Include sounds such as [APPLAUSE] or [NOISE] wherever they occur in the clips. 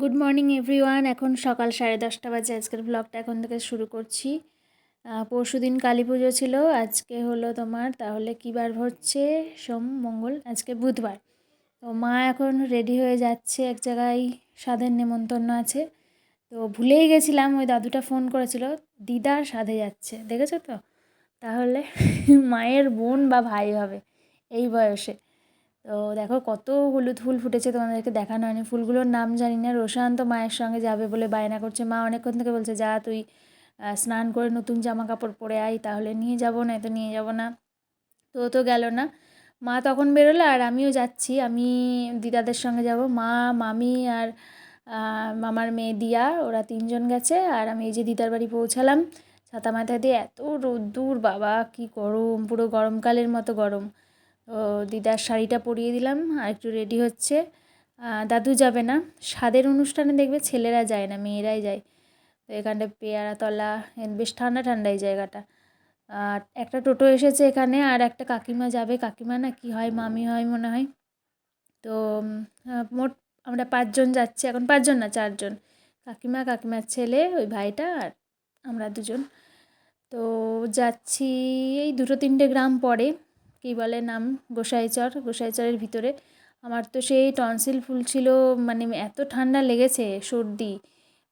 Good morning everyone এখন সকাল সাড়ে দশটা বাজে। আজকের ব্লগটা এখন থেকে শুরু করছি। পরশু দিন কালী পুজো ছিল। আজকে হলো তোমার, তাহলে কী বার হচ্ছে? সোম, মঙ্গল, আজকে বুধবার। তো মা এখন রেডি হয়ে যাচ্ছে। এক জায়গায় স্বাদের নেমন্তন্ন আছে। তো ভুলেই গেছিলাম, ওই দাদুটা ফোন করেছিল দিদার সাধে যাচ্ছে। দেখেছ তো? তাহলে মায়ের বোন বা ভাই হবে এই বয়সে। তো দেখো কত হলুদ ফুল ফুটেছে, তোমাদেরকে দেখানো হয়নি। ফুলগুলোর নাম জানি না। রোশান তো মায়ের সঙ্গে যাবে বলে বায়না করছে। মা অনেকক্ষণ থেকে বলছে, যা তুই স্নান করে নতুন জামা কাপড় পরে আয়, তাহলে নিয়ে যাব না তো নিয়ে যাব না। তো তো গেল না। মা তখন বেরোলো আর আমিও যাচ্ছি। আমি দিদাদের সঙ্গে যাব। মা, মামি আর মামার মেয়ে দিয়া, ওরা তিনজন গেছে। আর আমি এই যে দিদার বাড়ি পৌঁছালাম। ছাতা মাথা দিয়ে এত রোদ্দুর, বাবা কি গরম, পুরো গরমকালের মতো গরম। তো দিদার শাড়িটা পরিয়ে দিলাম, আর একটু রেডি হচ্ছে। দাদু যাবে না। স্বাদের অনুষ্ঠানে দেখবে ছেলেরা যায় না, মেয়েরাই যায়। তো এখানটা পেয়ারাতলা বেশ ঠান্ডা ঠান্ডা এই জায়গাটা। আর একটা টোটো এসেছে এখানে, আর একটা কাকিমা যাবে। কাকিমা না কি হয়, মামি হয় মনে হয়। তো মোট আমরা পাঁচজন যাচ্ছি। এখন পাঁচজন না, চারজন। কাকিমা, কাকিমার ছেলে, ওই ভাইটা আর আমরা দুজন। তো যাচ্ছি এই দুটো তিনটে গ্রাম পরে। কী বলে নাম? গোসাইচর, গোসাইচরের ভিতরে। আমার তো সেই টনসিল ফুল ছিল মানে এত ঠান্ডা লেগেছে সর্দি,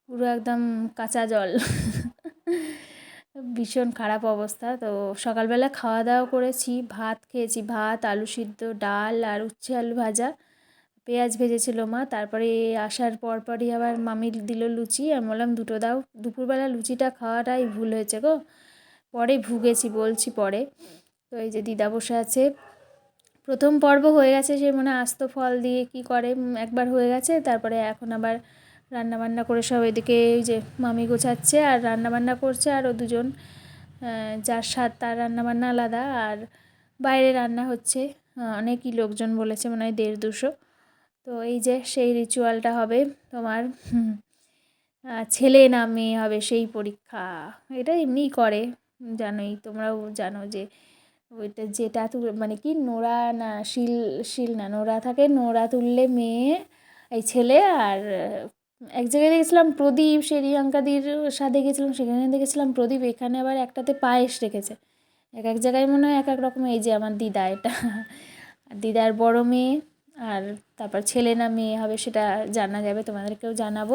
পুরো একদম কাঁচা জল। [LAUGHS] ভীষণ খারাপ অবস্থা। তো সকালবেলা খাওয়া দাওয়া করেছি, ভাত খেয়েছি, ভাত, আলু সিদ্ধ, ডাল আর উচ্ছে আলু ভাজা। পেঁয়াজ ভেজেছিল মা, তারপরে আসার পরপরই আবার মামি দিল লুচি। আমি বললাম, দুটো দাও। দুপুরবেলা লুচিটা খাওয়াটাই ভুল হয়েছে গো। পরে ভুগেছি, বলছি পরে। তো এই যে দিদা বসে আছে। প্রথম পর্ব হয়ে গেছে, সে মনে আস্ত ফল দিয়ে কি করে একবার হয়ে গেছে, তারপরে এখন আবার রান্নাবান্না করে সব এদিকে যে মামি গোছাচ্ছে, আর রান্নাবান্না করছে, আরও দুজন যার স্বাদ তার রান্নাবান্না আলাদা, আর বাইরে রান্না হচ্ছে অনেকই লোকজন বলেছে মনে হয় দেড় দুশো। তো এই যে সেই রিচুয়ালটা হবে তোমার ছেলে না মেয়ে হবে সেই পরীক্ষা। এটা এমনিই করে, জানোই, তোমরাও জানো যে ওইটা যেটা তুল মানে কি, নোড়া না, শিল শিল না, নোড়া থাকে, নোড়া তুললে মেয়ে, এই ছেলে আর, এক জায়গায় দেখেছিলাম প্রদীপ, সেই রিয়াঙ্কাদির সাথে গেছিলাম, সেখানে দেখেছিলাম প্রদীপ, এখানে আবার একটাতে পায়েস রেখেছে। এক এক জায়গায় মনে হয় এক এক রকম, এই যে আমার দিদা এটা আর দিদার বড় মেয়ে আর তারপর ছেলে না মেয়ে, হবে সেটা জানা যাবে, তোমাদেরকেও জানাব।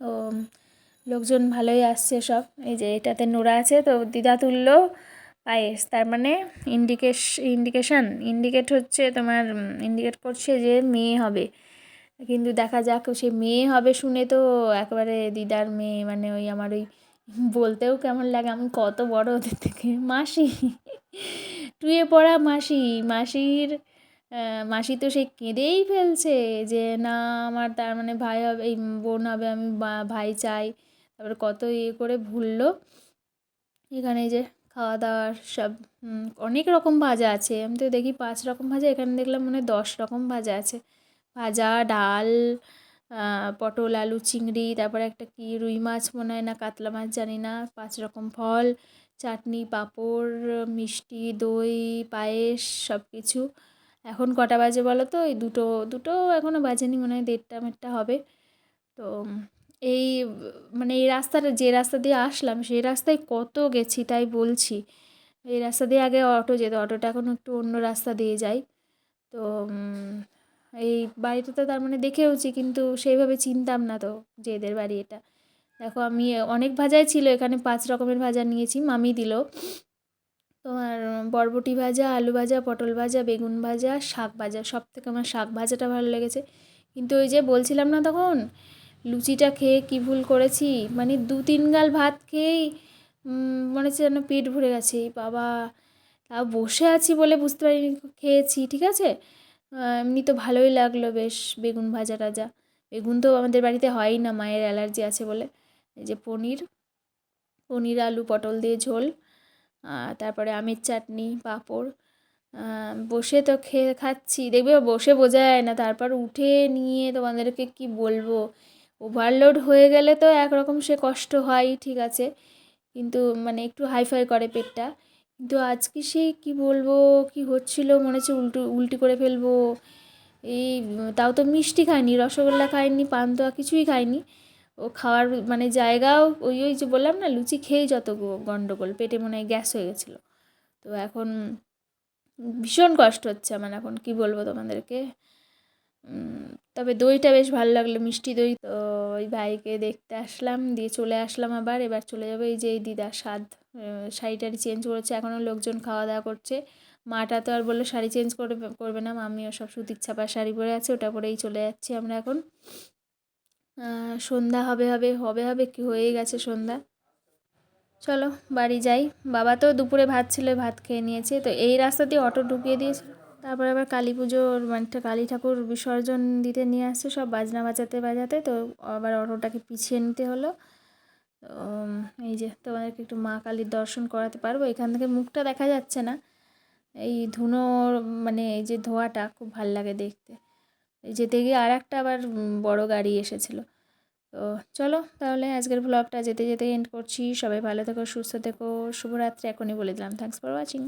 তো লোকজন ভালোই আসছে সব, এই যে এটাতে নোড়া আছে, তো দিদা তুললো পায়েস তার মানে ইন্ডিকেশ ইন্ডিকেশান ইন্ডিকেট হচ্ছে তোমার ইন্ডিকেট করছে যে মেয়ে হবে। কিন্তু দেখা যাক, সে মেয়ে হবে শুনে তো একেবারে দিদার মেয়ে মানে ওই আমার ওই বলতেও কেমন লাগে, আমি কত বড় ওদের থেকে। মাসি টুয়ে পড়া মাসি, মাসির মাসি তো সে কেঁদেই ফেলছে যে না, আমার তার মানে ভাই হবে, এই বোন হবে, আমি ভাই চাই। তারপরে কত ইয়ে করে ভুললো। এখানে যে খাওয়া দাওয়ার সব অনেক রকম ভাজা আছে। আমি তো দেখি পাঁচ রকম ভাজা, এখানে দেখলাম মনে দশ রকম ভাজা আছে। ভাজা, ডাল পটল, আলু, চিংড়ি, তারপরে একটা কি, রুই মাছ মনে হয় না, কাতলা মাছ জানি না, পাঁচ রকম ফল, চাটনি, পাঁপড়, মিষ্টি, দই, পায়েস সব কিছু এখন কটা বাজে বলো তো? এই দুটো দুটো এখনও বাজেনি, মনে হয় দেড়টা মেটটা হবে। তো এই মানে এই রাস্তাটা, যে রাস্তা দিয়ে আসলাম, সেই রাস্তায় কত গেছি তাই বলছি। এই রাস্তা দিয়ে আগে অটো যেত, অটোটা এখন একটু অন্য রাস্তা দিয়ে যাই তো এই বাড়িটা তো তার মানে দেখেওছি, কিন্তু সেইভাবে চিনতাম না তো, যে এদের বাড়ি এটা। দেখো, আমি অনেক ভাজাই ছিল, এখানে পাঁচ রকমের ভাজা নিয়েছি, মামি দিল। তোমার বরবটি ভাজা, আলু ভাজা, পটল ভাজা, বেগুন ভাজা, শাক ভাজা সব থেকে আমার শাক ভাজাটা ভালো লেগেছে। কিন্তু ওই যে বলছিলাম না তখন লুচিটা খেয়ে কী ভুল করেছি? মানে দু তিন গাল ভাত খেয়েই মনে হচ্ছে যেন পেট ভরে গেছে। বাবা, তাও বসে আছি বলে বুঝতে পারিনি খেয়েছি, ঠিক আছে? এমনি তো ভালোই লাগল বেশ, বেগুন ভাজা টাজা। বেগুন তো আমাদের বাড়িতে হয়ই না, মায়ের অ্যালার্জি আছে বলে। এই যে পনির পনির, আলু, পটল দিয়ে ঝোল তারপরে আমের চাটনি, পাঁপড়। বসে তো খেয়ে খাচ্ছি। দেখবে বসে বোঝা যায় না, তারপর উঠে নিয়ে তোমাদেরকে কি বলব? ওভারলোড হয়ে গেলে তো একরকম সে কষ্ট হয়, ঠিক আছে। কিন্তু মানে একটু হাইফাই করে পেটটা। কিন্তু আজকে সে কি বলব, কি হচ্ছিল, মনে হচ্ছে উল্টো, উল্টি করে ফেলব। এই তাও তো মিষ্টি খায়নি, রসগোল্লা খায়নি, পান্তুয়া কিছুই খায়নি। ও খাওয়ার মানে জায়গাও ওই ওই যে বললাম না, লুচি খেয়েই যত গ- গন্ডগোল, পেটে মনে হয় গ্যাস হয়ে গেছিল। তো এখন ভীষণ কষ্ট হচ্ছে আমার এখন, কি বলব তোমাদেরকে? তবে দইটা বেশ ভালো লাগল মিষ্টি দই। তো ওই ভাইকে দেখতে আসলাম দিয়ে চলে আসলাম আবার এবার চলে যাব এই যে এই দিদা স্বাদ। আহ, শাড়ি টাড়ি চেঞ্জ করেছে এখনও লোকজন খাওয়া দাওয়া করছে। মাটা তো আর বলল শাড়ি চেঞ্জ করে করবে না মামিও সব সুতির ছাপা শাড়ি পরে আছে ওটা পরেই চলে যাচ্ছি আমরা এখন। সন্ধ্যা হবে হবে হবে হবে কি হয়েই গেছে সন্ধ্যা। চলো বাড়ি যাই। বাবা তো দুপুরে ভাত ছিল ভাত খেয়ে নিয়েছে তো এই রাস্তা দিয়ে অটো ঢুকিয়ে দিয়েছিল তারপরে আবার কালী পুজোর মানে কালী ঠাকুর বিসর্জন দিতে নিয়ে আসছে, সব বাজনা বাজাতে বাজাতে তো আবার অটোটাকে পিছিয়ে নিতে হলো। এই যে তোমাদেরকে একটু মা কালীর দর্শন করাতে পারব। এখান থেকে মুখটা দেখা যাচ্ছে না। এই ধুনোর মানে এই যে ধোঁয়াটা খুব ভালো লাগে দেখতে। যেতে গিয়ে আর একটা আবার বড় গাড়ি এসেছিল। তো, চলো তাহলে আজকের ব্লগটা যেতে যেতে এন্ড করছি। সবাই ভালো থেকো, সুস্থ থেকো। শুভরাত্রি, এখনই বলে দিলাম। Thanks for watching